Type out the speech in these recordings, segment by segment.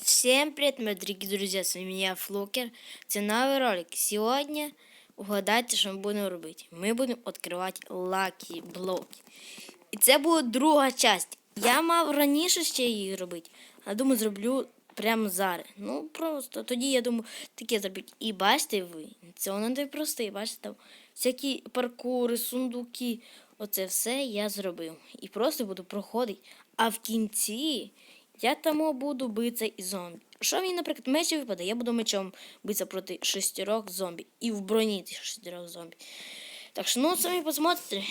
Всем привет, мои дорогие друзья, с вами я, Флокер. Це новий ролик. Сьогодні угадайте, що ми будемо робити. Ми будемо відкривати лакі блоки. І це буде друга частина. Я мав раніше ще її робити, а думаю, зроблю прямо зараз. Ну, просто тоді я думаю, таке зробити. І бачите ви, це воно не просте, бачите, там всякі паркури, сундуки. Оце все я зробив. І просто буду проходити. А в кінці я тому буду битися із зомбі. Що мені, наприклад, мечі випаде, я буду мечом битися проти шестерок зомбі. І в броні шестерок зомбі. Так що, ну, самі посмотрите.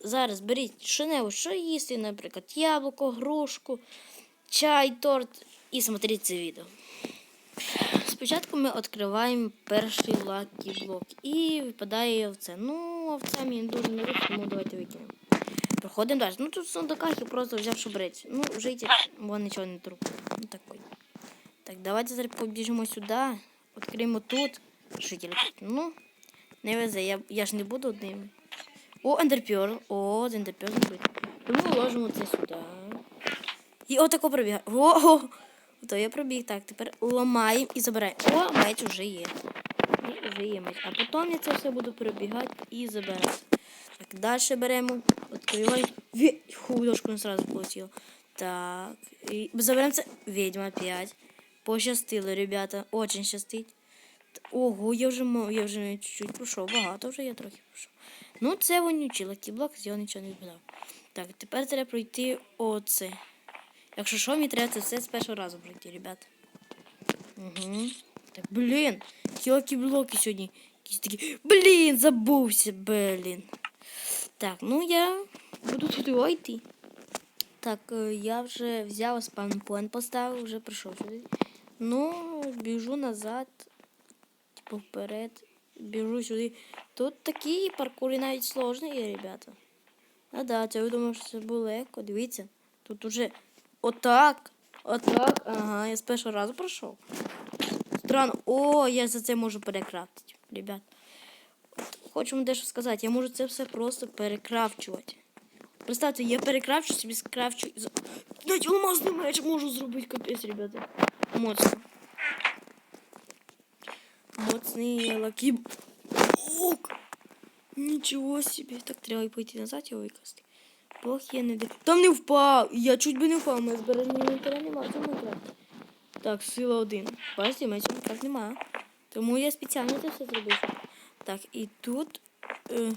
Зараз беріть що-небудь, що їсти, наприклад, яблуко, грушку, чай, торт і смотріть це відео. Спочатку ми відкриваємо перший лакі блок і випадає овце. Ну, овця мені дуже не рух, тому давайте викинемо. Проходимо далі. Ну тут в сундуках я просто взяв шубрець. Ну, житель, вон нічого не труб. Ну такой. Так, давайте зараз побіжимо сюди. Відкриємо тут. Житель. Ну, не везе, я, я ж не буду одним. О, ендерперл. О, з ендерперл зробити. Тому ложимо це сюди. І отако пробігає. О, то я пробіг. Так, тепер ламаємо і забираємо. О, меч вже є. Вже є меч. А потім я це все буду перебігати і забирати. Так, далі беремо, відкриваємо. Ве... Фу, не сразу полетіло. Так, заберемо це. Ведьма 5. Пощастило, ребята. Очень щастить. Ого, я вже, я вже чуть-чуть пройшов. Багато вже я трохи пройшов. Ну, це вонючий лакіблок, його нічого не відбудав. Так, тепер треба пройти оце. Якщо що, мені треба це все з першого разу пройти, ребята. Угу. Так, блін, ті лакі-блоки сьогодні. Якісь такі. Блін, забувся, блін. Так, ну я буду туди йти. Так, е, я вже взяв спанпоінт, поставив, вже прийшов сюди. Ну, біжу назад, типу вперед, біжу сюди. Тут такі паркури навіть сложні є, ребята. А да, це ви думали, що це було легко. Дивіться, тут уже отак, отак. Ага, я з першого разу пройшов. Странно. О, я за це можу перекрафтити, ребят. Хочу вам дещо сказати, я можу це все просто перекрафчувати. Представте, я перекрафчу собі скрафчу. Навіть алмазний меч можу зробити, капець, ребята. Моцно. Моцний лакі. Ок! Нічого собі. Так треба пойти назад його викласти. Бог я не де. Там не впав! Я чуть би не впав, моє збереження інвентаря немає в цьому. Так, сила один. Бачите, меча так немає. Тому я спеціально це все зробив. Так, і тут. Е,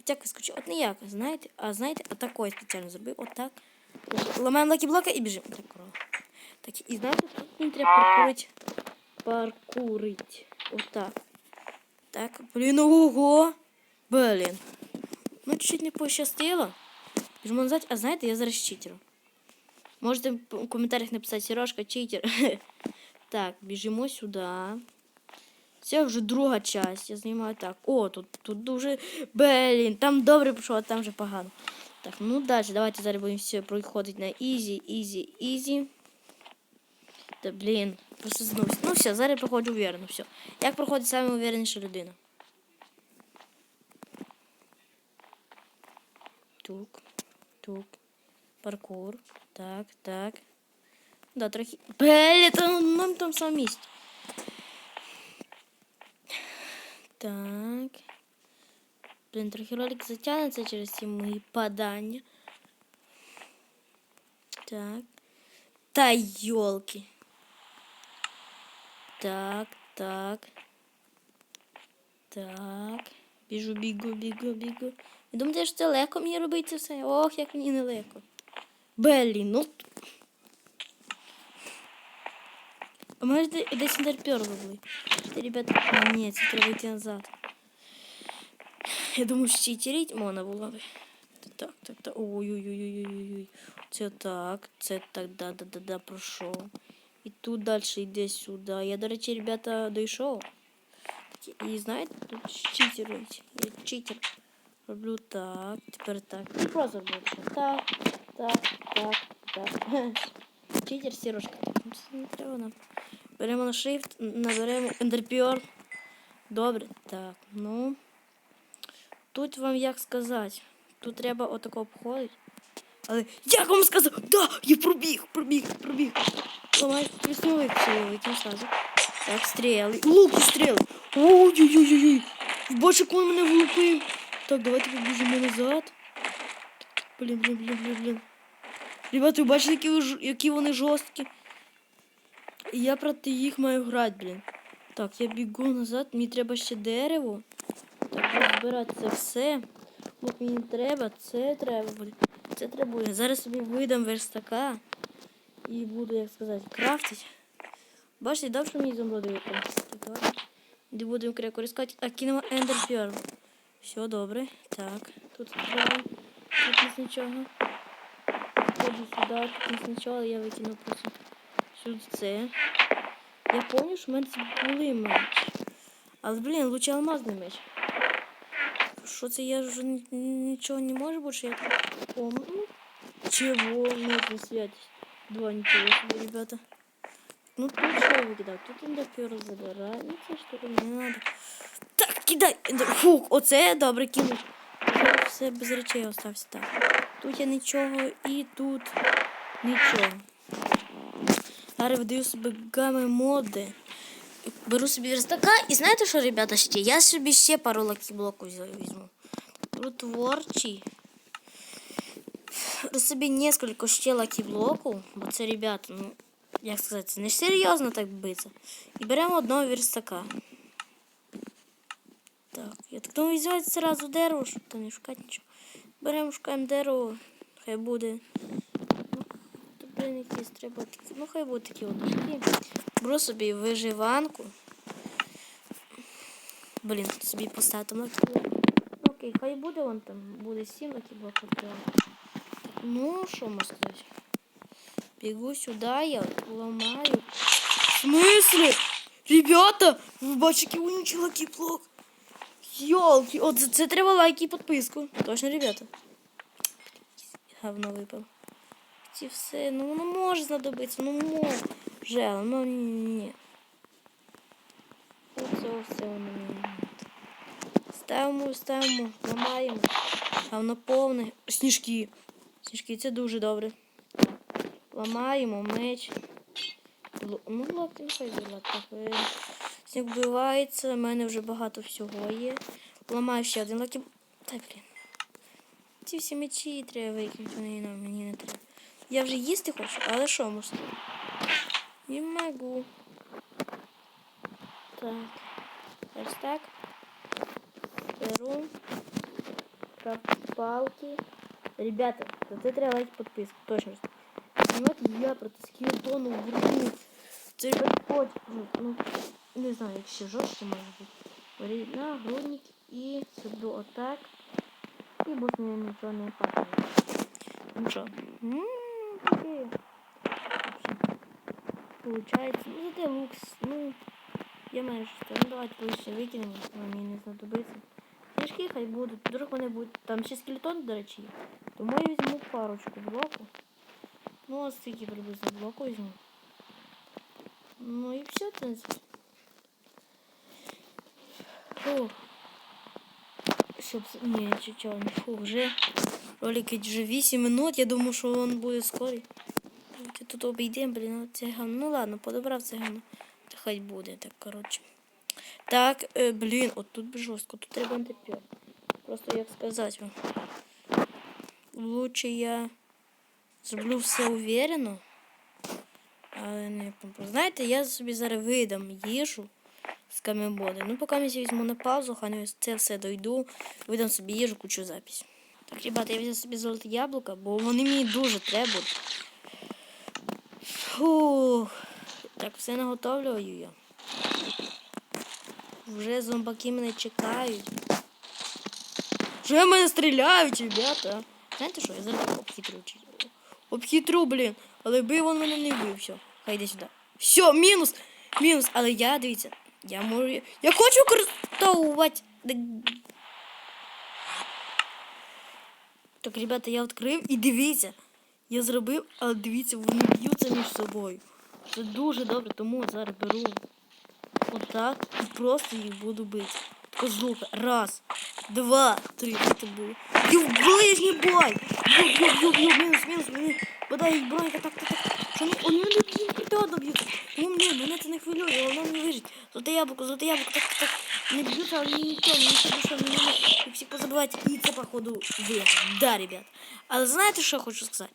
Отяк вискочив. От ніяк, знаєте? А знаєте, отакой спеціально зробив. Отак. Ламаємо лакі-блока і біжимо. Так. Так, і знаєте, тут мені треба паркурити. Паркурить. Отак. Так, блін, ого. Блін. Ну, чуть-чуть не пощастило. Біжимо назад, а знаєте, я зараз читер. Можете в коментарях написати Сережка читер. Так, біжимо сюди. Це вже друга часть. Я знімаю так. О, тут, тут дуже. Блін, там добре пішло, а там вже погано. Так, ну далі. Давайте зараз будемо все проходити на ізі, ізі, ізі. Та блін, просто знусь. Ну все, зараз проходжу уверенно. Все. Як проходить саме увереніша людина? Тук, тук. Паркур. Так, так. Да, трохи. Блін, там нам там сам місць. Так. Блін, трохи ролик затягнеться через ці мої падання. Так. Та йолки. Так, так. Так. Біжу, бігу, бігу, бігу. Ви думаєте, що це легко мені робити це все? Ох, як мені нелегко. Блін, ну. А може де- десь інтерпер були? Та, ребята, а, ні, це треба йти назад. Я думаю, що читерить можна було би. Так, так, так. Ой-ой-ой-ой-ой. Це так, це так, да, да, да, да, пройшов. І тут далі йде сюди. Я, до речі, ребята, дійшов. І знаєте, тут читерують. Я читер. Роблю так, тепер так. І просто роблю так, так, так, так, так. Читер, сірожка. Так, ну, це не треба нам. Беремо на shift, наберемо ендерпіор. Добре, так, ну. Тут вам як сказати. Тут треба отако обходити. Але як вам сказав? Да, я пробіг, пробіг, пробіг. Ламай, викинь сразу. Так, стріли. Луки стріли. Ой-ой-ой-ой. Боже, як він мене влупив. Так, давайте побіжимо назад. Блін, блін, блін, блін, блін. Ребята, ви бачите, які, які вони жорсткі? І я проти їх маю грати, блін. Так, я бігу назад, мені треба ще дерево. Так, збирати це все. Лук мені треба, це треба буде. Це треба буде. Зараз собі видам верстака і буду, як сказати, крафтити. Бачите, дав, що мені зомброди випали. Так. Де будемо крепко рискати. А кинемо Ender Все добре. Так, тут давай. Тут нічого. Ходжу сюди, тут нічого, я викину просто сюди це. Я пам'ятаю, що в мене це були меч. Але, блін, лучше алмазний меч. Що це я вже ні- нічого не можу більше, я помню. Чего? Не святость. Два ничего себе, ребята. Ну тут что я выкидал? Тут ендоперл забирай. Ну це штука не надо. Так, кидай! Фух, оце добре кинув. Все без речей остався. Так. Тут я нічого і тут нічого. Зараз видаю собі гами моди. Беру собі верстака. І знаєте що, ребята, ще? Я собі ще пару лакіблоків візьму. Беру творчий. Беру собі несколько ще лакіблоків, бо це, ребята, ну, як сказати, не серйозно так биться. І беремо одного верстака. Так, я так думаю, взяти зразу дерево, щоб то не шукати нічого. Беремо, шукаємо дерево, хай буде. Ну, то, блін, якісь треба такі. Ну, хай буде такі от такі. Беру собі виживанку. Блін, собі поставити лакіблок. Окей, хай буде вон там, буде 7 лакіблоків. треба. Ну, що можна сказати? Бегу сюда, я ломаю. В смысле? Ребята, ви бачите, який інший лакіблок. Йолки, от за це треба лайки і підписку. Точно, ребята. Говно випав. Ці все, ну воно може знадобитися, ну може, але ну ні. Оце все воно. Ставимо, ставимо, ламаємо. Говно повне. Сніжки. Сніжки, це дуже добре. Ламаємо меч. Лу- Ну, лапти, хай буде лапти. Сніг вбивається, в мене вже багато всього є. Ламаю ще один лакі. Та блін. Ці всі мечі треба викинути, вони мені не треба. Я вже їсти хочу, але що можу? Не можу. Так. Ось так. Беру. Крафт палки. Ребята, за це треба лайк підписку. Точно. Знаєте, я проти скелетону вру. Це хоч, ну, ну, не знаю, як ще жорстче може бути. Беріть нагрудник і сюди отак. І більше мені нічого не падає. Ну що? М, таке. Получається, ну зате лук, ну, я маю щось. Ну давайте лише викинемо, мені не знадобиться. Книжки хай будуть, вдруг вони будуть. Там ще скелетон, до. Тому я візьму парочку блоку. Ну, а скільки приблизно блоку візьму. Ну і все, в принципі. Фух. Чого, не фух, вже ролик вже 8 минут, я думаю, що він буде скорий. Тут обійдемо, блін, це гавно. Ну ладно, подобрав це гавно. Та хай буде, так, коротше. Так, е, блін, от тут жорстко, тут треба антипер. Просто як сказати вам. Лучше я зроблю все уверенно. Але не. Знаєте, я собі зараз видам їжу з камебоди. Ну, поки я візьму на паузу, хай це все дойду, видам собі їжу, кучу запись. Так, ребята, я взяв собі золоте яблука, бо вони мені дуже треба. Фух. Так, все наготовлюю я. Вже зомбаки мене чекають. Вже мене стріляють, ребята. Знаєте що, я зараз обхитрю. Обхитрю, блін. Але бив він мене не вбив. Все, хай йди сюди. Все, мінус! Мінус. Але я, дивіться, я можу. Я хочу використовувати. Так, ребята, я відкрив і дивіться. Я зробив, але дивіться, вони б'ються між собою. Це дуже добре, тому зараз беру отак і просто їх буду бити. Лука. Раз, два, три. Це було. В ближній бой! Йоп, йоп, йоп, йоп, мінус, мінус, мінус. Бодай їх бронька, так, так, так. Що ну, вони мене один проти одного б'ють. Ну, ні, мене це не хвилює, воно не вижить. Золоте яблуко, золоте яблуко, так, так, не б'ються, але нічого, нічого, що не можна. І всі позабивають. І це, походу, ви. Да, ребят. Але знаєте, що я хочу сказати?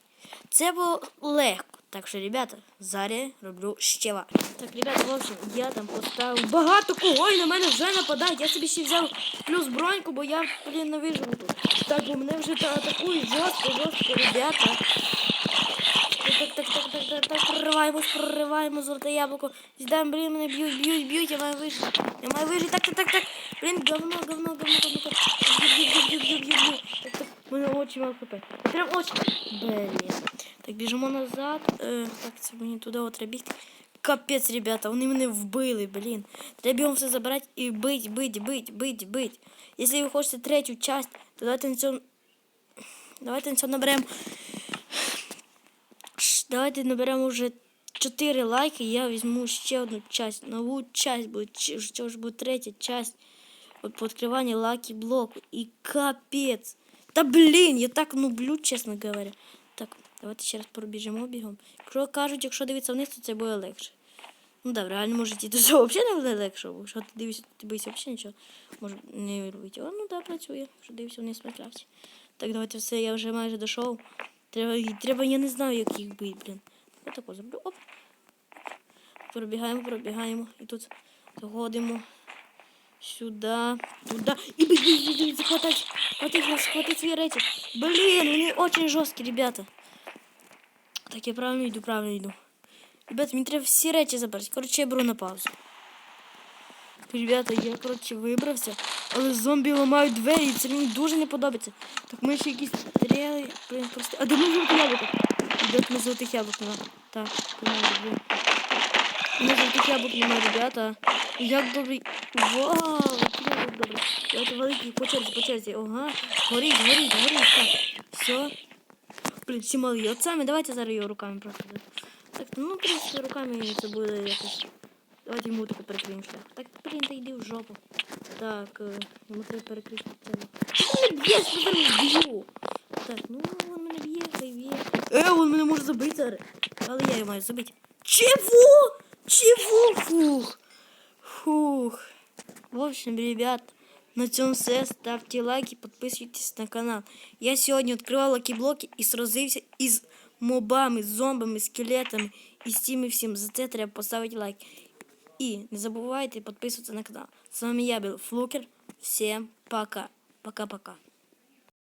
Це було легко. Так що, ребята, зараз я роблю ще. Так, ребята, в общем, я там поставив багато кого і на мене вже нападають. Я собі ще взяв плюс броньку, бо я, блін, не виживу тут. Так, бо мене вже та- атакують жорстко, жорстко, ребята. Так, так, так, так, прориваємось, прориваємо золоте яблуко. Здаємо, блін, мене б'ють, б'ють, б'ють, я маю вижити. Я маю вижити, так, так, так, так. Блін, говно, говно, говно, говно, так. Б'ють, б'ють, б'ють, б'ють, б'ють, мене очі мав хп. Прям очі. Блін. Так, біжимо назад. Е, так, це мені туди от бігти. Капець, ребята, вони мене вбили, блін. Треба його все забрати і бить, бить, бить, бить, бить. Якщо ви хочете третю часть, то давайте на цьому... Давайте на цьому наберемо Давайте наберемо вже 4 лайки. Я візьму ще одну часть. Нову часть буде. Що ж буде третя часть. От по відкриванню лаки блоку. І капець. Та блін, я так нублю, чесно говоря. Так, давайте ще раз пробіжимо бігом. Якщо кажуть, якщо дивитися вниз, то це буде легше. Ну да, в реальному житті то це взагалі не легше, бо якщо ти дивишся, ти боїшся взагалі нічого. Може не робити. О, ну да, працює. Що дивився вниз в Так, давайте все, я вже майже дійшов. Треба, треба, я не знаю, як їх бити, блін. Я тако зроблю. Оп. Пробігаємо, пробігаємо. І тут заходимо. Бить, бить, бить, бить, захватать. Хватить нас, хватить свої речі. Блін, вони очень жорсткі, ребята. Так, я правильно йду, правильно йду. Ребята, мені треба всі речі забрати. Коротше, я беру на паузу. Ребята, я, коротше, вибрався, але зомбі ламають двері, і це мені дуже не подобається. Так ми ще якісь стріли, блін, просто. А де ми золоте яблуко? Де ми золотих яблук нема? Так, блін. Мене золотих яблук немає, ребята. Як добрий. Вау, яблук добрий. Давайте великий по черзі, по черзі. Ага. Горіть, горіть, горіть. Так. Все. Блін, всі малі. От саме давайте зараз його руками просто. Так, ну, в принципі, руками це буде якось. Давайте йому таку перекриємо шлях. Так, блін, та йди в жопу. Так, е, йому треба перекрити це. Не б'є, що б'ю. Так, ну він мене б'є, хай б'є. Е, він мене може забити. Але я його маю забити. Чего? Чего? Фух. Фух. В общем, ребят, на цьому все. Ставте лайки, підписуйтесь на канал. Я сьогодні відкривав лакі-блоки і сразився із мобами, зомбами, скелетами і з цим і всім. За це треба поставити лайк. І не забывайте подписываться на канал. С вами я был Флукер. Всем пока. Пока-пока.